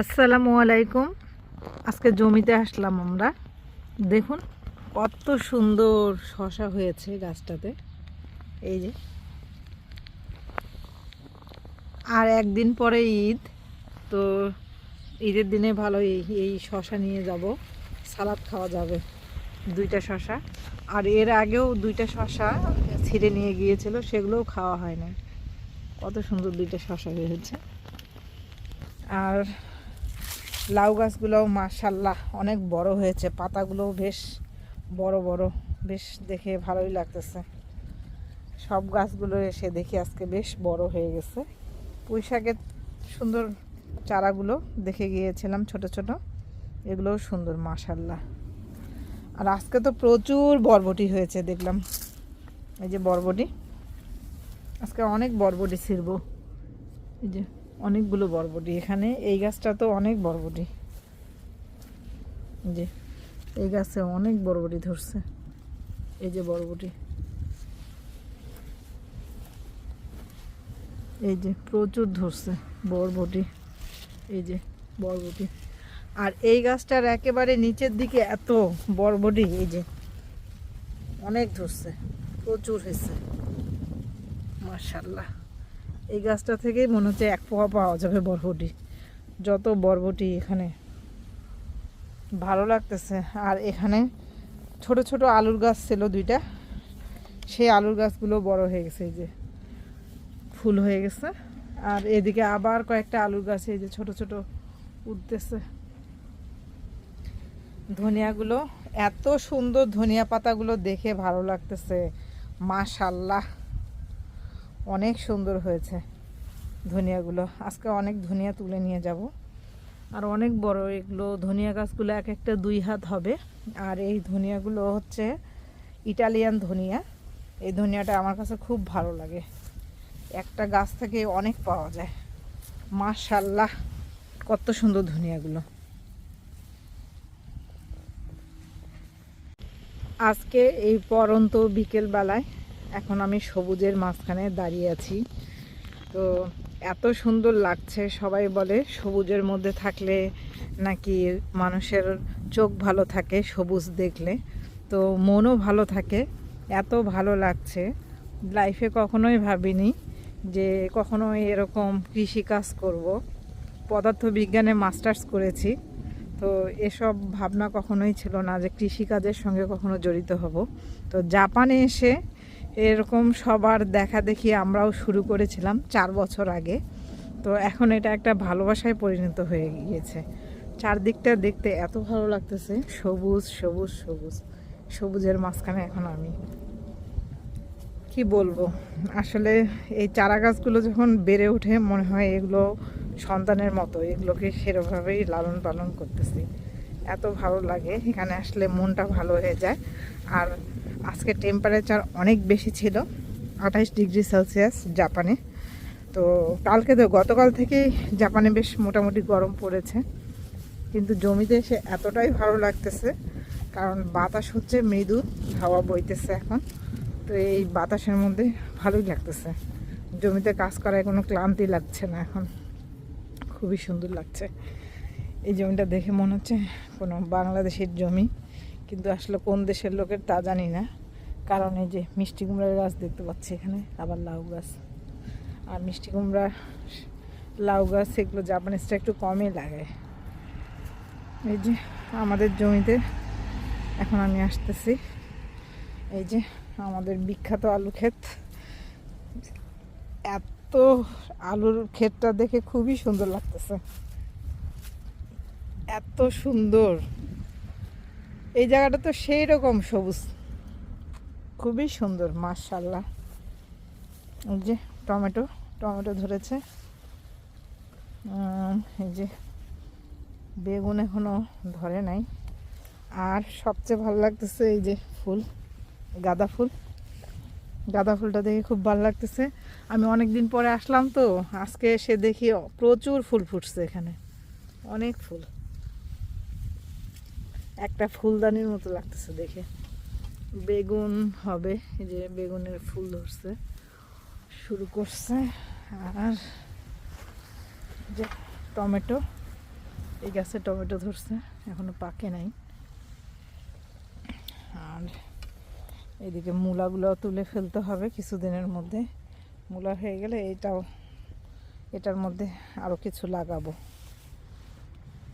আসসালামু আলাইকুম। আজকে জমিতে আসলাম আমরা। দেখুন, কত সুন্দর শশা হয়েছে গাছটাতে। এই যে। আর একদিন পরে ঈদ, তো ঈদের দিনে ভালো এই শশা নিয়ে যাব। সালাদ খাওয়া যাবে দুইটা শশা। আর এর আগেও দুইটা শশা ছিঁড়ে নিয়ে গিয়েছিল, সেগুলোও খাওয়া হয় না কত সুন্দর দুইটা শশা হয়েছে। আর লাউ গাছগুলোও মাশাল্লাহ অনেক বড় হয়েছে, পাতাগুলোও বেশ বড় বড়, বেশ দেখে ভালোই লাগতেছে। সব গাছগুলো এসে দেখি আজকে বেশ বড় হয়ে গেছে। পুঁই শাকের সুন্দর চারাগুলো দেখে গিয়েছিলাম ছোট ছোট, এগুলোও সুন্দর মাশাল্লাহ। আর আজকে তো প্রচুর বরবটি হয়েছে, দেখলাম। এই যে বরবটি, আজকে অনেক বরবটি ছিড়ব। এই যে অনেকগুলো বরবটি। এখানে এই গাছটা তো অনেক বরবটি। যে, এই গাছে অনেক বরবটি ধরছে। এই যে বরবটি। এই যে প্রচুর ধরছে বরবটি। এই যে বরবটি। আর এই গাছটার একেবারে নিচের দিকে এত বরবটি, এই যে অনেক ধরছে, প্রচুর হয়েছে। মার্শাল্লাহ এই গাছটা থেকেই মনে হচ্ছে এক পোয়া পাওয়া যাবে বরবটি। যত বরবটি এখানে ভালো লাগতেছে। আর এখানে ছোট ছোট আলুর গাছ ছিল দুইটা। সেই আলুর গাছগুলো বড় হয়ে গেছে, এই যে ফুল হয়ে গেছে। আর এদিকে আবার কয়েকটা আলুর গাছ এই যে ছোট ছোট উঠতেছে। ধনিয়াগুলো, এত সুন্দর ধনিয়া পাতাগুলো দেখে ভালো লাগতেছে। মাশাল্লাহ। অনেক সুন্দর হয়েছে ধনিয়াগুলো। আজকে অনেক ধনিয়া তুলে নিয়ে যাব। আর অনেক বড় এগুলো ধনিয়া গাছগুলো এক একটা দুই হাত হবে। আর এই ধনিয়াগুলো হচ্ছে ইটালিয়ান ধনিয়া। এই ধনিয়াটা আমার কাছে খুব ভালো লাগে। একটা গাছ থেকে অনেক পাওয়া যায়। মাশাল্লাহ কত সুন্দর ধনিয়াগুলো। আজকে এই পরন্ত বিকেলবেলায় এখন আমি সবুজের মাঝখানে দাঁড়িয়ে আছি। তো এত সুন্দর লাগছে, সবাই বলে সবুজের মধ্যে থাকলে নাকি মানুষের চোখ ভালো থাকে সবুজ দেখলে। তো মনও ভালো থাকে, এত ভালো লাগছে। লাইফে কখনোই ভাবিনি যে কখনো এরকম কৃষিকাজ করব। পদার্থ বিজ্ঞানে মাস্টার্স করেছি। তো এসব ভাবনা কখনোই ছিল না যে কৃষিকাজের সঙ্গে কখনো জড়িত হব। তো জাপানে এসে এরকম সবার দেখা দেখি আমরাও শুরু করেছিলাম চার বছর আগে। তো এখন এটা একটা ভালোবাসায় পরিণত হয়ে গিয়েছে। চারদিকটা দেখতে এত ভালো লাগতেছে। সবুজ সবুজ সবুজ। সবুজের মাঝখানে এখন আমি। কি বলব? আসলে এই চারা গাছগুলো যখন বেড়ে ওঠে, মনে হয় এগুলো সন্তানের মতো, এগুলোকে সেরকমভাবেই লালন পালন করতেছি। এত ভালো লাগে, এখানে আসলে মনটা ভালো হয়ে যায়। আর আজকে টেম্পারেচার অনেক বেশি ছিল, আঠাইশ ডিগ্রি সেলসিয়াস জাপানে। তো কালকে তো গতকাল থেকেই জাপানে বেশ মোটামুটি গরম পড়েছে। কিন্তু জমিতে এসে এতটাই ভালো লাগতেছে, কারণ বাতাস হচ্ছে, মৃদু, হাওয়া বইতেছে এখন। তো এই বাতাসের মধ্যে ভালোই লাগতেছে। জমিতে কাজ করায় কোনো ক্লান্তি লাগছে না এখন। খুবই সুন্দর লাগছে। এই জমিটা দেখে মনে হচ্ছে কোনো বাংলাদেশের জমি। কিন্তু আসলে কোন দেশের লোকের তা জানি না। কারণ এই যে মিষ্টি কুমড়ার গাছ দেখতে পাচ্ছি এখানে, আবার লাউ গাছ। আর মিষ্টি কুমড়া লাউ গাছ, এগুলো জাপানিজটা একটু কমই লাগায় এই যে আমাদের জমিতে এখন আমি আসতেছি। এই যে আমাদের বিখ্যাত আলু ক্ষেত। এত আলুর ক্ষেতটা দেখে খুবই সুন্দর লাগতেছে। এত সুন্দর। এই জায়গাটা তো সেই রকম সবুজ। খুবই সুন্দর মার্শাল্লাহ এই যে টমেটো টমেটো ধরেছে। এই যে বেগুন এখনও ধরে নাই। আর সবচেয়ে ভালো লাগতেছে এই যে ফুল, গাঁদা ফুল। গাঁদা ফুলটা দেখে খুব ভালো লাগতেছে। আমি অনেক দিন পরে আসলাম তো, আজকে এসে দেখি প্রচুর ফুল ফুটছে এখানে। অনেক ফুল। একটা ফুলদানির মতো লাগতেছে দেখে। বেগুন হবে, এই যে বেগুনের ফুল ধরছে, শুরু করছে। আর যে টমেটো, এই গাছে টমেটো ধরছে, এখনও পাকে নাই। আর এদিকে মূলাগুলো তুলে ফেলতে হবে কিছুদিনের মধ্যে। মূলা হয়ে গেলে এইটাও এটার মধ্যে আরও কিছু লাগাবো।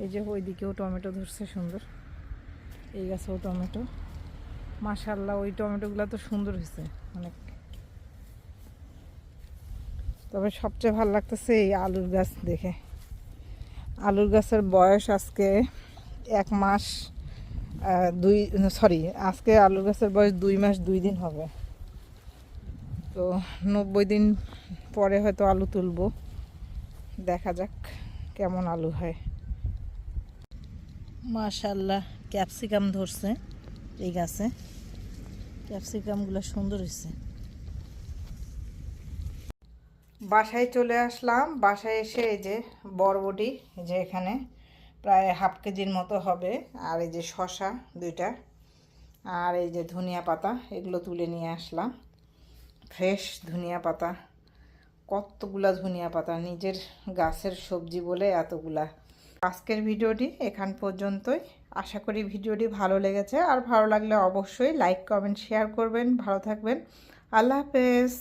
এই যে ওইদিকেও টমেটো ধরছে সুন্দর। এই গাছেও টমেটো। মাশাল্লাহ ওই টমেটোগুলো তো সুন্দর হয়েছে, অনেক। তবে সবচেয়ে ভালো লাগতেছে এই আলুর গাছ দেখে। আলুর গাছের বয়স আজকে এক মাস দুই, সরি, আজকে আলুর গাছের বয়স দুই মাস, দুই দিন হবে। তো নব্বই দিন পরে হয়তো আলু তুলবো। দেখা যাক কেমন আলু হয়। মাশাল্লাহ ক্যাপসিকাম ধরছে এই গাছে। ক্যাপসিকামগুলো সুন্দর হয়েছে। বাসায় চলে আসলাম। বাসায় এসে এই যে বরবটি যে এখানে প্রায় হাফ কেজির মতো হবে। আর এই যে শশা দুইটা, আর এই যে ধনিয়া পাতা, এগুলো তুলে নিয়ে আসলাম। ফ্রেশ ধনিয়া পাতা, কতগুলা ধনিয়া পাতা, নিজের গাছের সবজি বলে এতগুলা। আজকের ভিডিওটি এখান পর্যন্তই। আশা করি ভিডিওটি ভালো লেগেছে। আর ভালো লাগলে অবশ্যই লাইক কমেন্ট শেয়ার করবেন। ভালো থাকবেন। আল্লাহ হাফেজ।